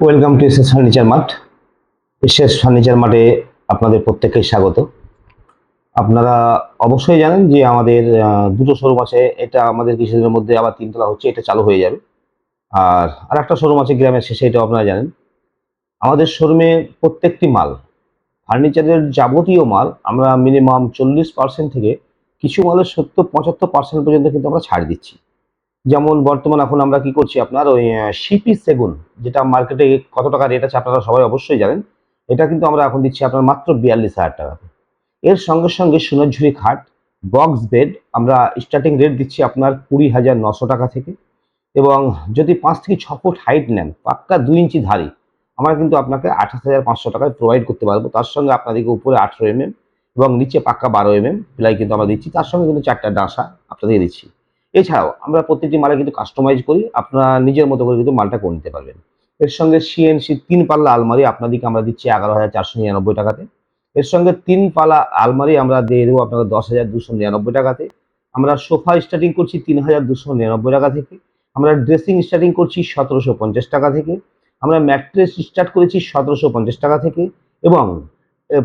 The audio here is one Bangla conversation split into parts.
Welcome to SS furniture mart SS furniture মার্টে আপনাদের প্রত্যেককে স্বাগত। আপনারা অবশ্যই জানেন যে আমাদের দুটো শোরুম আছে। এটা আমাদের কিছুদিনের মধ্যে আবার তিনতলা হচ্ছে, এটা চালু হয়ে যাবে। আর আর একটা শোরুম আছে গ্রামের শেষে, এটাও আপনারা জানেন। আমাদের শোরুমে প্রত্যেকটি মাল ফার্নিচারের যাবতীয় মাল, আমরা মিনিমাম চল্লিশ পার্সেন্ট থেকে কিছু মালের সত্তর, পঁচাত্তর পার্সেন্ট পর্যন্ত কিন্তু আমরা ছাড় দিচ্ছি। যেমন বর্তমান এখন আমরা কি করছি আপনার ওই শিপি সেগুন, যেটা মার্কেটে কত টাকা রেট আছে আপনারা সবাই অবশ্যই জানেন। এটা কিন্তু আমরা এখন দিচ্ছি আপনার মাত্র বিয়াল্লিশ হাজার টাকাতে এর সঙ্গে সঙ্গে সোনাঝুরি খাট বক্স বেড আমরা স্টার্টিং রেট দিচ্ছি আপনার কুড়ি হাজার নশো টাকা থেকে। এবং যদি পাঁচ থেকে ছ ফুট হাইট নেন, পাক্কা দুই ইঞ্চি ধারি, আমরা কিন্তু আপনাকে আঠাশ হাজার পাঁচশো টাকায় প্রোভাইড করতে পারব। তার সঙ্গে আপনাদেরকে উপরে আঠেরো এমএম এবং নিচে পাক্কা বারো এমএম প্লাই কিন্তু আমরা দিচ্ছি। তার সঙ্গে কিন্তু চারটা ডাঁসা আপনাদেরকে দিচ্ছি। এছাড়াও আমরা প্রত্যেকটি মালে কিন্তু কাস্টমাইজ করি, আপনারা নিজের মতো করে কিন্তু মালটা করে নিতে পারবেন। এর সঙ্গে সিএনসি তিন পাল্লা আলমারি আপনাদেরকে আমরা দিচ্ছি এগারো হাজার চারশো নিরানব্বই টাকাতে। এর সঙ্গে তিন পাল্লা আলমারি আমরা দিয়ে দেবো আপনাকে দশ হাজার দুশো নিরানব্বই টাকাতে। আমরা সোফা স্টার্টিং করছি তিন হাজার দুশো নিরানব্বই টাকা থেকে। আমরা ড্রেসিং স্টার্টিং করছি সতেরোশো পঞ্চাশ টাকা থেকে। আমরা ম্যাট্রেস স্টার্ট করেছি সতেরোশো পঞ্চাশ টাকা থেকে এবং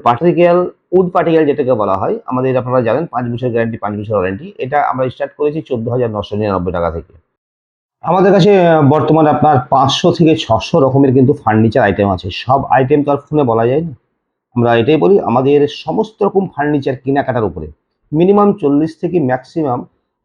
পার্টিকেল উড পার্টিকেল যেটাকে বলা হয়, আমাদের আপনারা জানেন পাঁচ বছর গ্যারান্টি পাঁচ বছর ওয়ারেন্টি এটা আমরা স্টার্ট করেছি চোদ্দ হাজার নশো নিরানব্বই টাকা থেকে। আমাদের কাছে বর্তমানে আপনার পাঁচশো থেকে ছশো রকমের কিন্তু ফার্নিচার আইটেম আছে। সব আইটেম তো আর ফোনে বলা যায় না। আমরা এটাই বলি, আমাদের সমস্ত রকম ফার্নিচার কেনাকাটার উপরে মিনিমাম চল্লিশ থেকে ম্যাক্সিমাম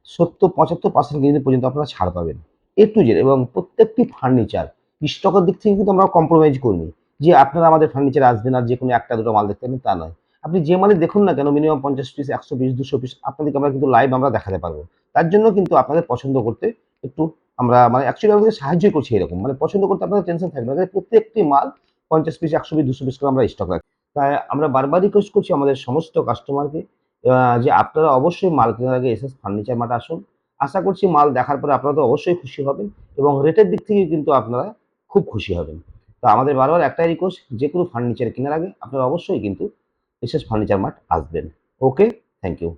সত্তর, পঁচাত্তর পার্সেন্ট কিন্তু পর্যন্ত আপনারা ছাড় পাবেন। এ টু জেড এবং প্রত্যেকটি ফার্নিচার স্টকের দিক থেকে কিন্তু আমরা কম্প্রোমাইজ করিনি যে আপনারা আমাদের ফার্নিচার আসবেন আর যে কোনো একটা দুটো মাল দেখতে পাবেন তা নয়। আপনি যে মালে দেখুন না কেন মিনিমাম পঞ্চাশ পিস একশো পিস দুশো পিস আপনাদেরকে আমরা কিন্তু লাইভ আমরা দেখাতে পারব। তার জন্য কিন্তু আপনাদের পছন্দ করতে একটু আমরা মানে অ্যাকচুয়ালি আমাদের সাহায্য করছি এরকম। মানে পছন্দ করতে আপনাদের টেনশন থাকবে না। প্রত্যেকটি মাল পঞ্চাশ পিস একশো পিস দুশো পিস করে আমরা স্টক রাখি। তাই আমরা বারবার রিকোয়েস্ট করছি আমাদের সমস্ত কাস্টমারকে যে আপনারা অবশ্যই মাল কেনার আগে এসএস ফার্নিচার মার্ট আসুন। আশা করছি মাল দেখার পরে আপনারা তো অবশ্যই খুশি হবেন এবং রেটের দিক থেকে কিন্তু আপনারা খুব খুশি হবেন। তো আমাদের বারবার একটাই রিকোয়েস্ট যে কোনো ফার্নিচার কেনার আগে আপনারা অবশ্যই কিন্তু এসএস ফার্নিচার মার্ট আসবেন ওকে থ্যাংক ইউ